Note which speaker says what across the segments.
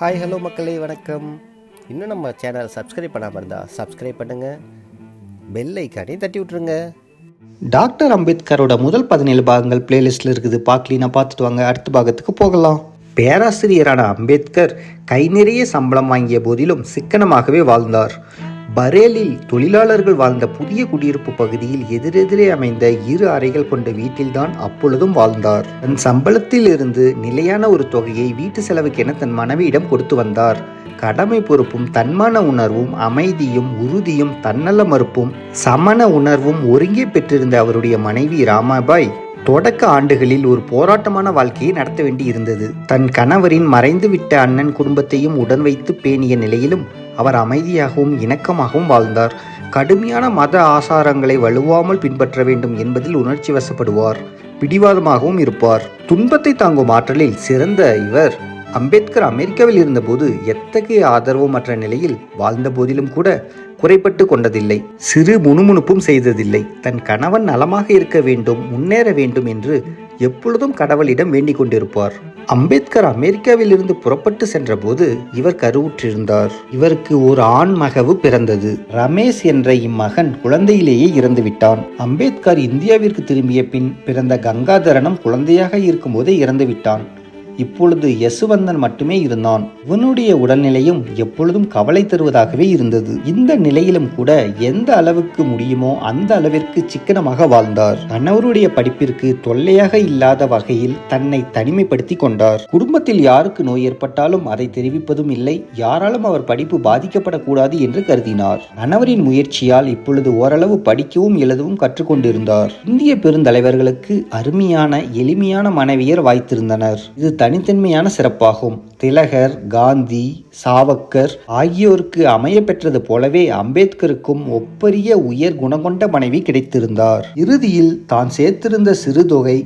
Speaker 1: Hi hello மக்களே வணக்கம். இன்னும் நம்ம சேனல் சப்ஸ்கிரைப் பண்ணாமல் இருந்தால் சப்ஸ்கிரைப் பண்ணுங்கள் பெல் ஐக்கானே தட்டி விட்ருங்க
Speaker 2: டாக்டர் அம்பேத்கரோட முதல் பதினேழு பாகங்கள் பிளேலிஸ்ட்டில் இருக்குது. பார்க்கலீனா பார்த்துட்டு வாங்க. அடுத்த பாகத்துக்கு போகலாம். பேராசிரியரான அம்பேத்கர் கை நிறைய சம்பளம் வாங்கிய போதிலும் சிக்கனமாகவே வாழ்ந்தார். பரேலில் தொழிலாளர்கள் வாழ்ந்த புதிய குடியிருப்பு பகுதியில் எதிரெதிரே அமைந்த இரு அறைகள் கொண்ட வீட்டில்தான் அப்பொழுதும் வாழ்ந்தார். தன் சம்பளத்தில் இருந்து நிலையான ஒரு தொகையை வீட்டு செலவுக்கென தன் மனைவியிடம் கொடுத்து வந்தார். கடமை பொறுப்பும் தன்மான உணர்வும் அமைதியும் உறுதியும் தன்னல மறுப்பும் சமண உணர்வும் ஒருங்கே பெற்றிருந்த அவருடைய மனைவி ராமாபாய் தொடக்க ஆண்டுகளில் ஒரு போராட்டமான வாழ்க்கையை நடத்த வேண்டி இருந்தது தன் கணவரின் மறைந்துவிட்ட அண்ணன் குடும்பத்தையும் உடன் வைத்து பேணிய நிலையிலும் அவர் அமைதியாகவும் இணக்கமாகவும் வாழ்ந்தார். கடுமையான மத ஆசாரங்களை வலுவாமல் பின்பற்ற வேண்டும் என்பதில் உணர்ச்சி வசப்படுவார். பிடிவாதமாகவும் இருப்பார். துன்பத்தை தாங்கும் ஆற்றலில் சிறந்த இவர். அம்பேத்கர் அமெரிக்காவில் இருந்தபோது எத்தகைய ஆதரவுமற்ற நிலையில் வாழ்ந்த போதிலும் கூட குறைபட்டு கொண்டதில்லை. சிறு முணுமுணுப்பும் செய்ததில்லை. தன் கணவன் நலமாக இருக்க வேண்டும் முன்னேற வேண்டும் என்று எப்பொழுதும் கடவுளிடம் வேண்டிக் கொண்டிருப்பார். அம்பேத்கர் அமெரிக்காவில் இருந்து புறப்பட்டு சென்றபோது இவர் கருவுற்றிருந்தார். இவருக்கு ஒரு ஆண் மகவு பிறந்தது. ரமேஷ் என்ற இம்மகன் குழந்தையிலேயே இறந்துவிட்டான். அம்பேத்கர் இந்தியாவிற்கு திரும்பிய பின் பிறந்த கங்காதரனும் குழந்தையாக இருக்கும்போதே இறந்துவிட்டான். இப்பொழுது யசுவந்தன் மட்டுமே இருந்தான். இவனுடைய உடல்நிலையும் எப்பொழுதும் கவலை தருவதாகவே இருந்தது. இந்த நிலையிலும் கூட எந்த அளவுக்கு முடியுமோ அந்த அளவிற்கு சிக்கனமாக வாழ்ந்தார். கணவருடைய படிப்பிற்கு தொல்லையாக இல்லாத வகையில் தன்னை தனிமைப்படுத்தி கொண்டார். குடும்பத்தில் யாருக்கு நோய் ஏற்பட்டாலும் அதை தெரிவிப்பதும் இல்லை. யாராலும் அவர் படிப்பு பாதிக்கப்படக்கூடாது என்று கருதினார். கணவரின் முயற்சியால் இப்பொழுது ஓரளவு படிக்கவும் எழுதவும் கற்றுக்கொண்டிருந்தார். இந்திய பெருந்தலைவர்களுக்கு அருமையான எளிமையான மனைவியர் வாய்த்திருந்தனர். இது தனித்தன்மையான சிறப்பாகும். திலகர் காந்தி சாவக்கர் ஆகியோருக்கு அமைய பெற்றது போலவே அம்பேத்கருக்கும் ஒப்பரிய உயர் குணங்கொண்ட மனைவி கிடைத்திருந்தார். இறுதியில் தான் சேர்த்திருந்த சிறு தொகை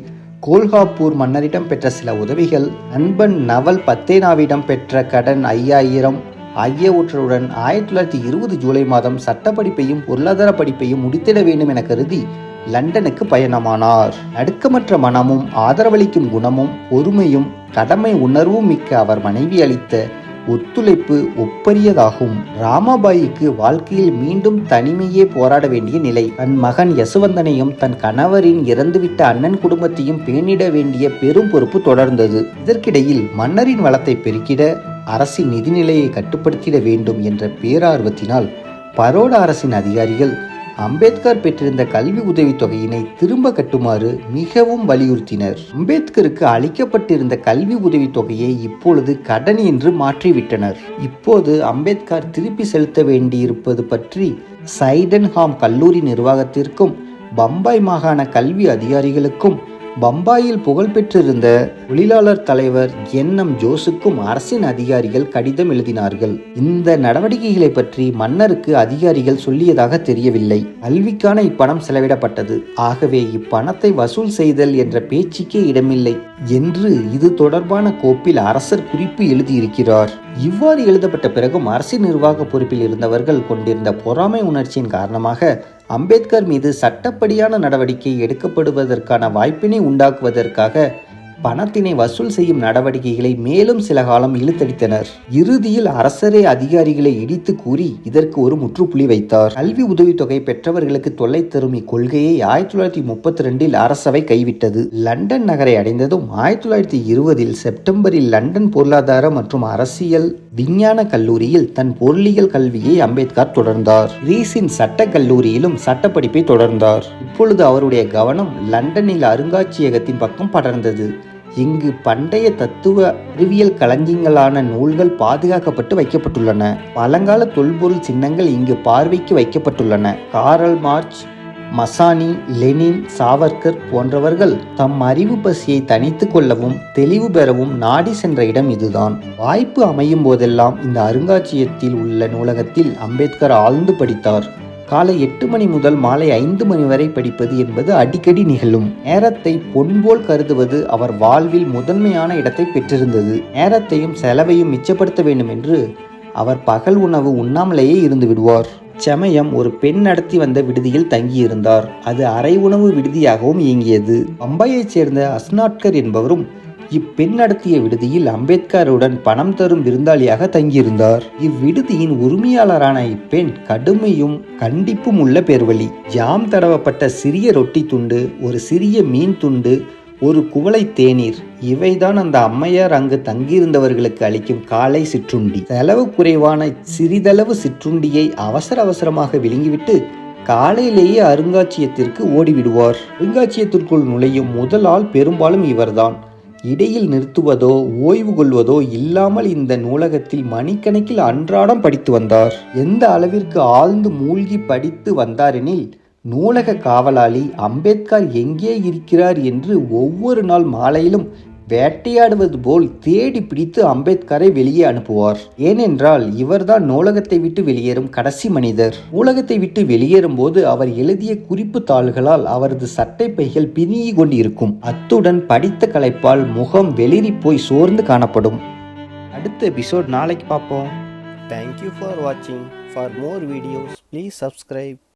Speaker 2: கோல்ஹாப்பூர் மன்னரிடம் பெற்ற சில உதவிகள் நண்பன் நவல் பத்தேனாவிடம் பெற்ற கடன் ஐயாயிரம் ஆகியவற்றுடன் ஆயிரத்தி தொள்ளாயிரத்தி இருபது ஜூலை மாதம் சட்ட படிப்பையும் பொருளாதார படிப்பையும் முடித்திட வேண்டும் என கருதி லண்டனுக்கு பயணமானார். நடுக்கமற்ற மனமும் ஆதரவளிக்கும் குணமும் பொறுமையும் கடமை உணர்வும் மிக்க அவர் மனைவி அளித்த ஒத்துழைப்பு ஒப்பரியதாகும். ராமாபாய்க்கு வாழ்க்கையில் மீண்டும் தனிமையே போராட வேண்டிய நிலை. தன் மகன் யசுவந்தனையும் தன் கணவரின் இறந்துவிட்ட அண்ணன் குடும்பத்தையும் பேணிட வேண்டிய பெரும் பொறுப்பு தொடர்ந்தது. இதற்கிடையில் மன்னரின் வளத்தை பெருக்கிட அரசின் நிதிநிலையை கட்டுப்படுத்திட வேண்டும் என்ற பேரார்வத்தினால் பரோடா அரசின் அதிகாரிகள் அம்பேத்கர் பெற்றிருந்த கல்வி உதவித் தொகையினை திரும்ப கட்டுமாறு மிகவும் வலியுறுத்தினர். அம்பேத்கருக்கு அளிக்கப்பட்டிருந்த கல்வி உதவித் தொகையை இப்பொழுது கடன் என்று மாற்றிவிட்டனர். இப்போது அம்பேத்கர் திருப்பி செலுத்த வேண்டியிருப்பது பற்றி சைடன்ஹாம் கல்லூரி நிர்வாகத்திற்கும் பம்பாய் மாகாண கல்வி அதிகாரிகளுக்கும் பம்பாயில் புகழ்பெற்றிருந்த தொழிலாளர் தலைவர் என் எம் ஜோஸுக்கும் அரசின் அதிகாரிகள் கடிதம் எழுதினார்கள். இந்த நடவடிக்கைகளை பற்றி மன்னருக்கு அதிகாரிகள் சொல்லியதாக தெரியவில்லை. கல்விக்கான இப்பணம் செலவிடப்பட்டது. ஆகவே இப்பணத்தை வசூல் செய்தல் என்ற பேச்சுக்கே இடமில்லை. என்று இது தொடர்பான கோப்பில் அரசர் குறிப்பு எழுதியிருக்கிறார். இவ்வாறு எழுதப்பட்ட பிறகும் அரசு நிர்வாக பொறுப்பில் இருந்தவர்கள் கொண்டிருந்த பொறாமை உணர்ச்சியின் காரணமாக அம்பேத்கர் மீது சட்டப்படியான நடவடிக்கை எடுக்கப்படுவதற்கான வாய்ப்பினை உண்டாக்குவதற்காக பணத்தினை வசூல் செய்யும் நடவடிக்கைகளை மேலும் சில காலம் இழுத்தடித்தனர். இறுதியில் அரசரே அதிகாரிகளை இடித்து கூறி இதற்கு ஒரு முற்றுப்புள்ளி வைத்தார். கல்வி உதவித்தொகை பெற்றவர்களுக்கு தொல்லை தரும் இக்கொள்கையை ஆயிரத்தி தொள்ளாயிரத்தி முப்பத்தி ரெண்டில் அரசவை கைவிட்டது. லண்டன் நகரை அடைந்ததும் ஆயிரத்தி தொள்ளாயிரத்தி இருபதில் செப்டம்பரில் லண்டன் பொருளாதார மற்றும் அரசியல் விஞ்ஞான கல்லூரியில் தன் பொருளியல் கல்வியை அம்பேத்கர் தொடர்ந்தார். கிரீஸின் சட்ட கல்லூரியிலும் சட்டப்படிப்பை தொடர்ந்தார். இப்பொழுது அவருடைய கவனம் லண்டனில் அருங்காட்சியகத்தின் பக்கம் படர்ந்தது. இங்கு பண்டைய தத்துவ அறிவியல் களஞ்சியங்களான நூல்கள் பாதுகாக்கப்பட்டு வைக்கப்பட்டுள்ளன. பழங்கால தொல்பொருள் சின்னங்கள் இங்கு பார்வைக்கு வைக்கப்பட்டுள்ளன. Karl Marx Masani Lenin Savarkar போன்றவர்கள் தம் அறிவு பசியை தனித்து கொள்ளவும் தெளிவு பெறவும் நாடி சென்ற இடம் இதுதான். வாய்ப்பு அமையும் போதெல்லாம் இந்த அருங்காட்சியகத்தில் உள்ள நூலகத்தில் அம்பேத்கர் ஆழ்ந்து படித்தார். காலை எட்டு மணி முதல் மாலை ஐந்து மணி வரை படிப்பது என்பது அடிக்கடி நிகழும். நேரத்தை பொன்போல் கருதுவது அவர் வாழ்வில் முதன்மையான இடத்தை பெற்றிருந்தது. நேரத்தையும் செலவையும் மிச்சப்படுத்த வேண்டும் என்று அவர் பகல் உணவு உண்ணாமலேயே இருந்து விடுவார். சமயம் ஒரு பெண் நடத்தி வந்த விடுதியில் தங்கியிருந்தார். அது அரை உணவு விடுதியாகவும் இயங்கியது. பம்பாயைச் சேர்ந்த அஸ்னாட்கர் என்பவரும் இப்பெண் நடத்திய விடுதியில் அம்பேத்கருடன் பணம் தரும் விருந்தாளியாக தங்கியிருந்தார். இவ்விடுதியின் உரிமையாளரான இப்பெண் கடுமையும் கண்டிப்பும் உள்ள பேர்வழி. ஜாம் தடவப்பட்ட சிறிய ரொட்டி துண்டு ஒரு சிறிய மீன் துண்டு ஒரு குவளை தேநீர் இவைதான் அந்த அம்மையார் அங்கு தங்கியிருந்தவர்களுக்கு அளிக்கும் காலை சிற்றுண்டி. செலவு குறைவான சிறிதளவு சிற்றுண்டியை அவசர அவசரமாக விழுங்கிவிட்டு காலையிலேயே அருங்காட்சியகத்திற்கு ஓடிவிடுவார். அருங்காட்சியகத்திற்குள் நுழையும் முதல் ஆள் பெரும்பாலும் இவர்தான். இடையில் நிறுத்துவதோ ஓய்வு கொள்வதோ இல்லாமல் இந்த நூலகத்தில் மணிக்கணக்கில் அன்றாடம் படித்து வந்தார். எந்த அளவிற்கு ஆழ்ந்து மூழ்கி படித்து வந்தாரெனில் நூலக காவலாளி அம்பேத்கர் எங்கே இருக்கிறார் என்று ஒவ்வொரு நாள் மாலையிலும் வேட்டையாடுவது போல் தேடி பிடித்து அம்பேத்கரை வெளியே அனுப்புவார். ஏனென்றால் இவர்தான் நூலகத்தை விட்டு வெளியேறும் கடைசி மனிதர். நூலகத்தை விட்டு வெளியேறும் போது அவர் எழுதிய குறிப்பு தாள்களால் அவரது சட்டை பைகள் பிதுங்கி கொண்டு இருக்கும் அத்துடன் படித்த கலைப்பால் முகம் வெளிரி போய் சோர்ந்து காணப்படும். அடுத்த எபிசோட் நாளைக்கு பார்ப்போம்.
Speaker 1: தேங்க்யூ ஃபார் வாட்சிங் for more videos please subscribe